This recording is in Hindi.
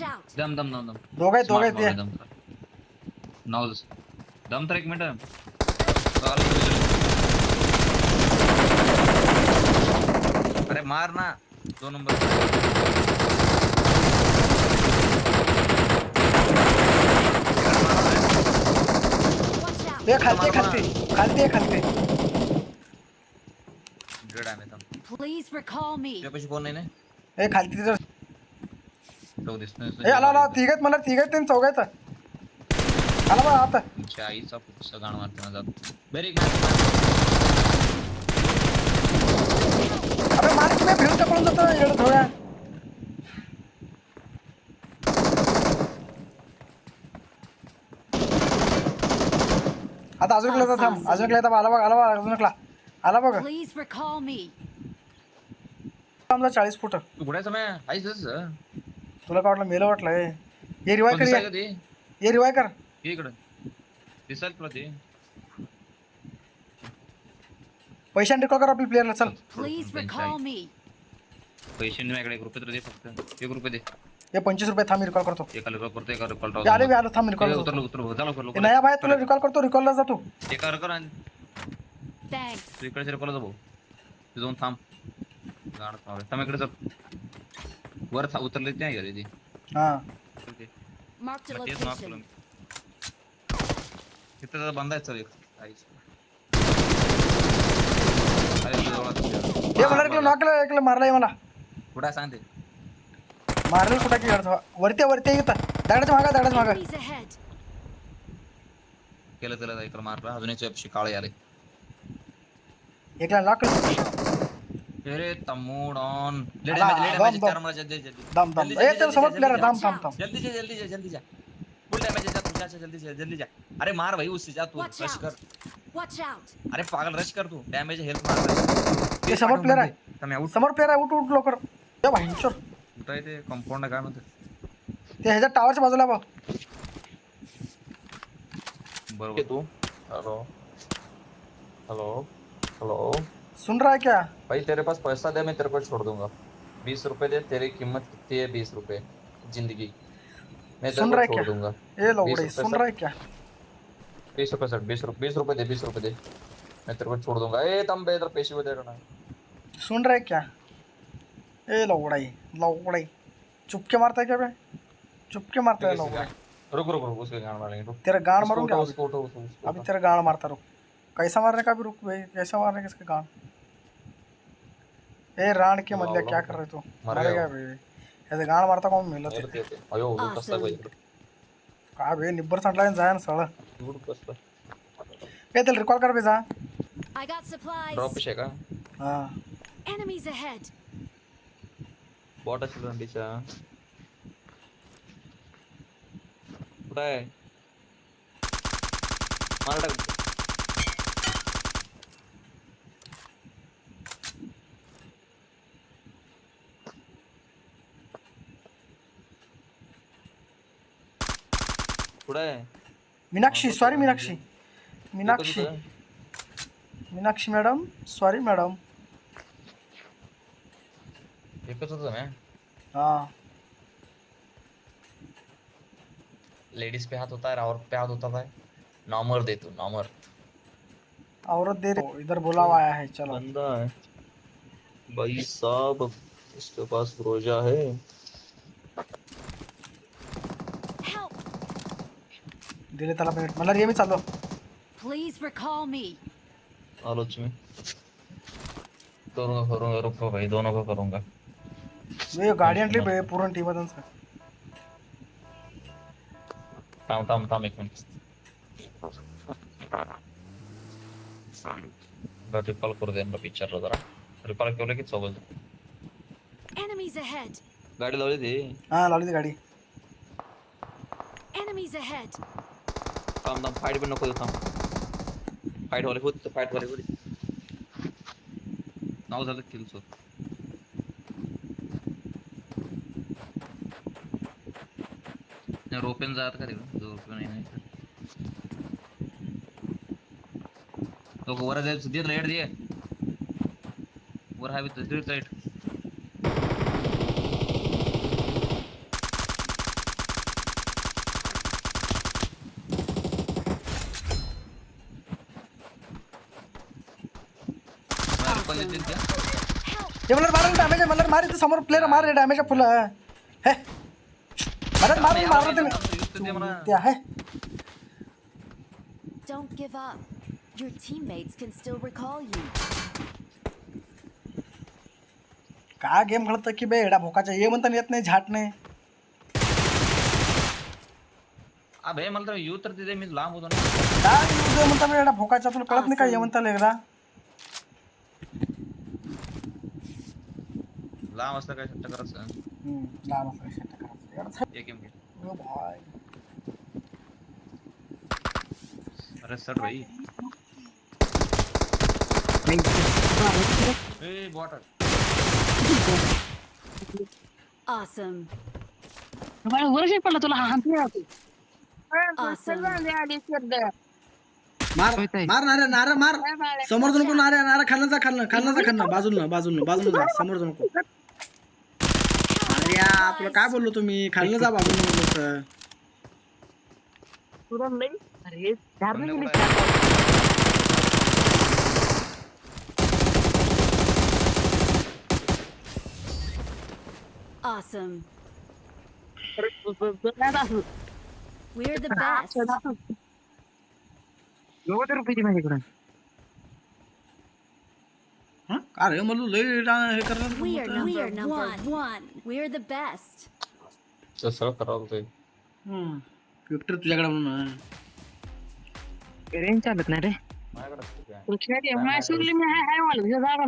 दम दम दम दम। आहेत दोघं Smart आहेत मारले दम. दस। दम तर एक मिनिट. अरे मार ना दोन नंबर। Watch out! ते खालते खालते खालते खालते डेड आहे मी Please recall me. तुझ्यापाशी कोण नाही ना। हे खालते तिथं दिसत हे आला आला तिघ आहेत मला तिघ आहेत त्यांनी चौघ आहेत आला बा आता. तुमच्या आईचा पुढचा गाण मारते ना जात. बरी अबे मार की मी पळून जातो एवढं थोड्या आता अजून एकला थांब. अजून एकला येतात आला बघ आला बघ अजून एकला. आला बघ. Please recall me. आमचा चाळीस फुट. तू समय आईच तुला काय वाटलं? मेलं वाटलं हे. ये रिवाय कर ये. का ते? ये रिवाय कर. ये इकडं. दिसाल तुला ते पैशाने रिकॉल कर आपल्या प्लेअरला चल. Please recall me. पैसे नाही माझ्याकडे एक रुपये तर दे फक्त. एक रुपये दे. हे पंचवीस रुपये थांब रिकॉल करतो. एका रिकॉल करतो एका रिकॉल हे आले बी आलो थांब रिकॉल करतो. उतरलो उतरलो चला लवकर. हे नया बाय तुला रिकॉल करतो रिकॉलला जातो एका कर आणि. Thanks. तू इकडे रिकॉल जा भाऊ. तू जाऊन थांब. गाड थांब. थांब इकडे चल. वर था उतरले त्या गेले ती हा. ओके. Marked a मग तेच माफ location. तिथं जरा बंद आहे चल एक. आईच अरे. हे मला एकलं एकलं मारलंय मला. कुठं आहे सांग ते? मारलं कुठं की घडतो वरती वरती इथं. दगडाच्या मागा दगडाच्या मागा. Enemies ahead. केलं त्याला इकडे मारलं अजून पेप्सी काळे आले. एकला नॉक केलं. अरे तम्मूड ऑन। लेडे लेडे दम, मॅच दम. चार मला जल्दी जल्दी। दम दम। ए तर प्लेअर जल्दी, थांब थांब थांब जल्दी जा जल्दी जा जल्दी जा। फुल डॅमेज जा तू जा जा, जल्दी जा जल्दी जा। अरे मार भाई उससे जा तू रश कर। Watch out. अरे पागल रश कर तू। डॅमेज हेल्प मार ते समोर player आहे. तुम्ही आउट समोर प्लेअर आहे उठ उठ लवकर त्या भाईंचोर कुठं आहे ते कंपाऊंड काय म्हणते ते ह्याच्या टावरच्या बाजूला बघ बरोबर। तू? हेलो हेलो हेलो सुन रहा है क्या? भाई तेरे पास पैसा दे मैं तेरे को छोड़ दूँगा। बीस रुपए दे तेरी कीमत कितनी है बीस रुपए? ज़िंदगी। मैं सुन रहा क्या? दूँगा। ए लवड़े रुपए सुन रहा है क्या? बीस रुपए सर बीस रुपए बीस रुपए दे बीस रुपए दे। मैं तेरे को छोड़ दूँगा। ए तम बे इधर पैसे दे रहा सुन रहा है क्या? ए लवड़ाई लवड़ाई चुपके मारता है क्या बे? चुपके मारता है लवड़ाई रुक रुक रुक उसके गान मारेंगे तेरा उसको मारूँगा अभी। उसको अभी तेरा गान मारता रुक। कैसा मारने का भी रुक भाई कैसा मारने का इसका गान ए राण के मधल्या क्या कर रहे तू? मर मारे गया क्या बे ऐसे गाण मारता कोण मेलं अरे ते. अयो उलट कसला भाई? का बे निब्बर सांडला जाय ना सळ उलट कसला ए त्याला रिकॉल कर बे जा। I got supplies. ड्रॉप आहे का हा। Enemies ahead. बॉट असेल रंडीचा कुठं आहे मार टाक कुठं आहे मीनाक्षी सॉरी मीनाक्षी। मीनाक्षी। एकच होतं. Meenakshi madam sorry madam. एकच होतं ना हाँ। लेडीज़ पे हाथ होता है और पे हाथ होता है नॉमर दे तू नॉमर। औरत दे रहे इधर बुलावा आया है चलो। बंदा है। भाई साहब इसके पास रोजा है। दिले त्याला मिनिट मला रे मी चाललो Please recall me. आलोच में। करूँगा करूँगा रुको भाई दोनों को करूँगा। मी गाडी आणली बे पूर्ण टीम त्यांचं थांब थांब थांब एक मिनिट। रिकॉल करू दे मला पिक्चरला जरा। रिकॉल केलं की चौघ Enemies ahead. गाडी लावली ती हा लावली ती गाडी। Enemies ahead. थांब थांब. फाईट पण नको थांब. फाईट वाले होत फाईट वाले होते. नाव झालं किल सो रोपेन जात का तिकडं जो रोपेन नाही तो वर जायचं दे रेड दे. वर हवी तर रेट हे मला मारायला डॅमेज आहे मला मार इथे समोर प्लेअर मार डॅमेज आहे फुलं हे मला मार मारलं दे मला. तुम्ही। ते आहे Don't give up. Your teammates can still recall you. का गेम खेळतो की बे एडा भोकाच्या ये म्हणता येत नाही झाट नाही भे मला तर येऊ तर तिथे मी लांब होतो ना। काय ये म्हणता बे एडा भोकाच्या तुला कळत नाही काय ये म्हणता एकदा लांब असतं काय शब्द करायचं? हम्म, लहान असं नाही करायचा. एक गेम घे. ओ भाई. अरे सर भाई. A bot Awesome. वर्ष पडला तुला हा. मार मार नारे नारे मार. समोर जाऊ नको नारे नारे खाल्लं जा खाल्लं खाल्लं जा. खाल्लं बाजूला बाजूला बाजूला जा समोर जाऊ नको. या तुला काय बोललो तुम्ही खाल्लं जा बाजूला बोललो तर अरे चार बंद नाही कुठं गेले. Awesome. काय असं? We're the best. नव्वद रुपयाची माझ्याकडे हं? अरे मला लय हे करणार सगळं करावं ते विक्टर तुझ्याकडे म्हणून रेंज चालत नाही रे. माझ्याकडे मी हाय हाय वाला तुझ्या जागा